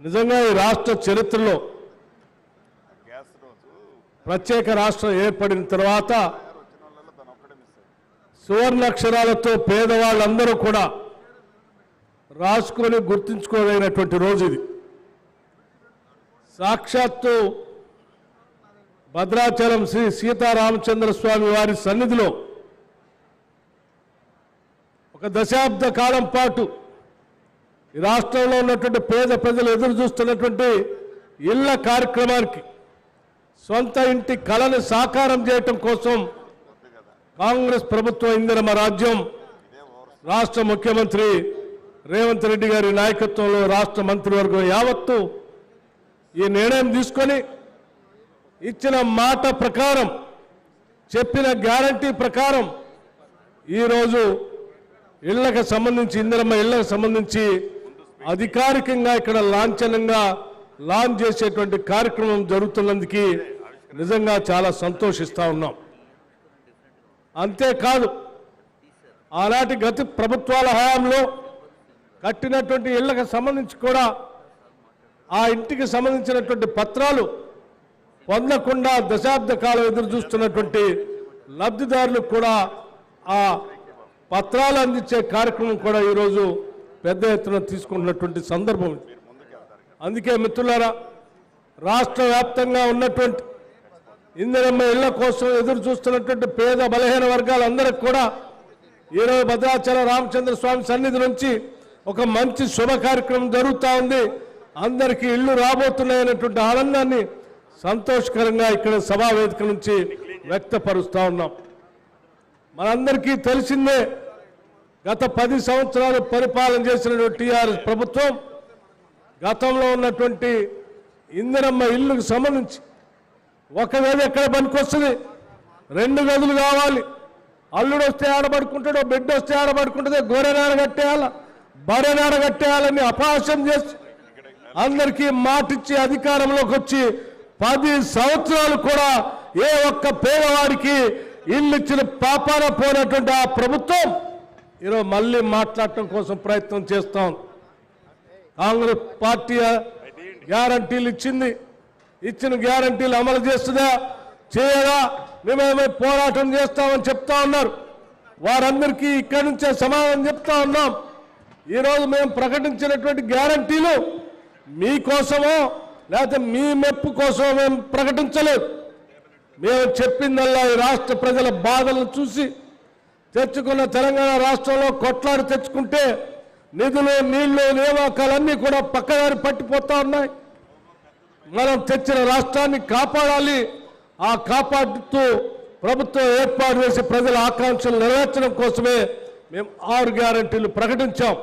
నిజంగా ఈ రాష్ట్ర చరిత్రలో ప్రత్యేక రాష్ట్రం ఏర్పడిన తర్వాత సువర్ణాక్షరాలతో పేదవాళ్ళందరూ కూడా రాసుకొని గుర్తుంచుకోదగినటువంటి రోజు ఇది. సాక్షాత్తు భద్రాచలం శ్రీ సీతారామచంద్ర స్వామి వారి సన్నిధిలో ఒక దశాబ్ద కాలం పాటు ఈ రాష్ట్రంలో ఉన్నటువంటి పేద ప్రజలు ఎదురు చూస్తున్నటువంటి ఇళ్ళ కార్యక్రమానికి సొంత ఇంటి కళను సాకారం చేయటం కోసం కాంగ్రెస్ ప్రభుత్వం ఇందిరమ రాజ్యం రాష్ట్ర ముఖ్యమంత్రి రేవంత్ రెడ్డి గారి నాయకత్వంలో రాష్ట్ర మంత్రివర్గం యావత్తు ఈ నిర్ణయం తీసుకొని ఇచ్చిన మాట ప్రకారం చెప్పిన గ్యారంటీ ప్రకారం ఈరోజు ఇళ్ళకు సంబంధించి ఇందిరమ్మ ఇళ్ళకు సంబంధించి అధికారికంగా ఇక్కడ లాంఛనంగా లాంచ్ చేసేటువంటి కార్యక్రమం జరుగుతున్నందుకు నిజంగా చాలా సంతోషిస్తూ ఉన్నాం. అంతేకాదు ఆనాటి గతి ప్రభుత్వాల హయాంలో కట్టినటువంటి ఇళ్ళకు సంబంధించి కూడా ఆ ఇంటికి సంబంధించినటువంటి పత్రాలు పొందకుండా దశాబ్ద కాలం ఎదురు చూస్తున్నటువంటి లబ్ధిదారులకు కూడా ఆ పత్రాలు అందించే కార్యక్రమం కూడా ఈరోజు పెద్ద ఎత్తున తీసుకుంటున్నటువంటి సందర్భం అందుకే మిత్రులారా రాష్ట్ర వ్యాప్తంగా ఉన్నటువంటి ఇందిరమ్మ ఇళ్ళ కోసం ఎదురు చూస్తున్నటువంటి పేద బలహీన వర్గాలందరికి కూడా ఈరోజు భద్రాచల రామచంద్ర స్వామి సన్నిధి నుంచి ఒక మంచి శుభ కార్యక్రమం జరుగుతూ ఉంది. అందరికీ ఇళ్ళు రాబోతున్నాయనేటువంటి ఆనందాన్ని సంతోషకరంగా ఇక్కడ సభా వేదిక నుంచి వ్యక్తపరుస్తూ ఉన్నాం. మనందరికీ తెలిసిందే గత పది సంవత్సరాలు పరిపాలన చేసినటువంటి టీఆర్ఎస్ ప్రభుత్వం గతంలో ఉన్నటువంటి ఇందిరమ్మ ఇల్లుకు సంబంధించి ఒక గది ఎక్కడ పనికొస్తుంది? రెండు గదులు కావాలి. అల్లుడు వస్తే ఆడబడుకుంటాడో బిడ్డ వస్తే ఆడబడుకుంటుందో గొర్రెనాడ కట్టేయాల? బర్రెనాడ కట్టేయాలని అపహాస్యం చేసి అందరికీ మాటిచ్చి అధికారంలోకి వచ్చి పది సంవత్సరాలు కూడా ఏ ఒక్క పేదవాడికి ఇల్లు ఇచ్చిన పాపాన పోయినటువంటి ఆ ప్రభుత్వం ఈరోజు మళ్ళీ మాట్లాడటం కోసం ప్రయత్నం చేస్తాం. కాంగ్రెస్ పార్టీ గ్యారంటీలు ఇచ్చింది. ఇచ్చిన గ్యారంటీలు అమలు చేస్తుందా? చేయదా? మేమేమో పోరాటం చేస్తామని చెప్తా ఉన్నారు. వారందరికీ ఇక్కడి నుంచే సమాధానం చెప్తా ఉన్నాం. ఈరోజు మేము ప్రకటించినటువంటి గ్యారంటీలు మీకోసమో లేకపోతే మీ మెప్పు కోసమో మేము ప్రకటించలేదు. మేము చెప్పిందల్లా ఈ రాష్ట్ర ప్రజల బాధలను చూసి తెచ్చుకున్న తెలంగాణ రాష్ట్రంలో కొట్లాడి తెచ్చుకుంటే నిధులు నీళ్ళు నియామకాలన్నీ కూడా పక్కదారి పట్టిపోతా ఉన్నాయి. మనం తెచ్చిన రాష్ట్రాన్ని కాపాడాలి. ఆ కాపాడుతూ ప్రభుత్వం ఏర్పాటు చేసి ప్రజల ఆకాంక్షలు నెరవేర్చడం కోసమే మేము ఆరు గ్యారంటీలు ప్రకటించాం.